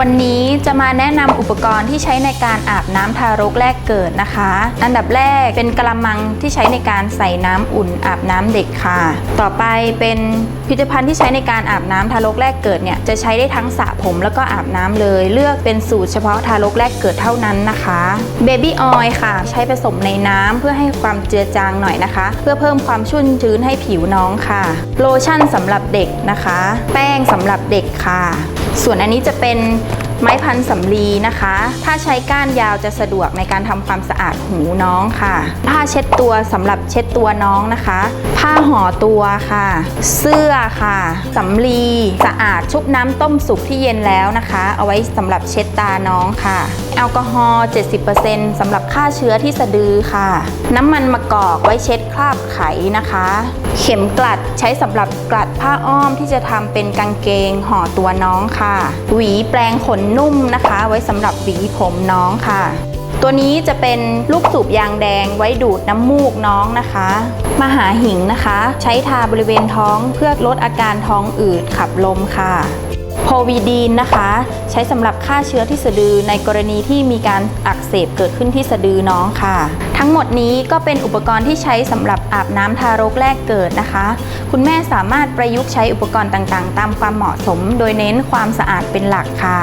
วันนี้จะมาแนะนำอุปกรณ์ที่ใช้ในการอาบน้ำทารกแรกเกิดนะคะ อันดับแรกเป็นกระมังที่ใช้ในการใส่น้ำอุ่นอาบน้ำเด็กค่ะ ต่อไปเป็นผลิตภัณฑ์ที่ใช้ในการอาบน้ำทารกแรกเกิดเนี่ยจะใช้ได้ทั้งสระผมแล้วก็อาบน้ำเลย เลือกเป็นสูตรเฉพาะทารกแรกเกิดเท่านั้นนะคะเบบี้ออยค่ะ ใช้ผสมในน้ำเพื่อให้ความเจือจางหน่อยนะคะ เพื่อเพิ่มความชุ่มชื้นให้ผิวน้องค่ะ โลชั่นสำหรับเด็กนะคะ แป้งสำหรับเด็กค่ะ ส่วนอันนี้จะเป็น ไม้พันสำลีนะคะ ถ้าใช้ก้านยาวจะสะดวกในการทำความสะอาดหูน้องค่ะ ผ้าเช็ดตัวสำหรับเช็ดตัวน้องนะคะ ผ้าห่อตัวค่ะ เสื้อค่ะสำลีสะอาดชุบน้ำต้มสุกที่เย็นแล้วนะคะ เอาไว้สำหรับเช็ดตาน้องค่ะ แอลกอฮอล์ 70%สำหรับฆ่าเชื้อที่สะดือค่ะ น้ำมันมะกอกไว้เช็ดคราบไขนะคะ เข็มกลัดใช้สำหรับกลัดผ้าอ้อมที่จะทำเป็นกางเกงห่อตัวน้องค่ะ หวีแปรงขนนุ่มนะคะ ไว้สำหรับหวีผมน้องค่ะ ตัวนี้จะเป็นลูกสูบยางแดงไว้ดูดน้ำมูกน้องนะคะ มหาหิงนะคะ ใช้ทาบริเวณท้องเพื่อลดอาการท้องอืดขับลมค่ะโพวีดีนนะคะ ใช้สำหรับฆ่าเชื้อที่สะดือในกรณีที่มีการอักเสบเกิดขึ้นที่สะดือน้องค่ะ ทั้งหมดนี้ก็เป็นอุปกรณ์ที่ใช้สำหรับอาบน้ำทารกแรกเกิดนะคะ คุณแม่สามารถประยุกต์ใช้อุปกรณ์ต่างๆ ตามความเหมาะสม โดยเน้นความสะอาดเป็นหลักค่ะ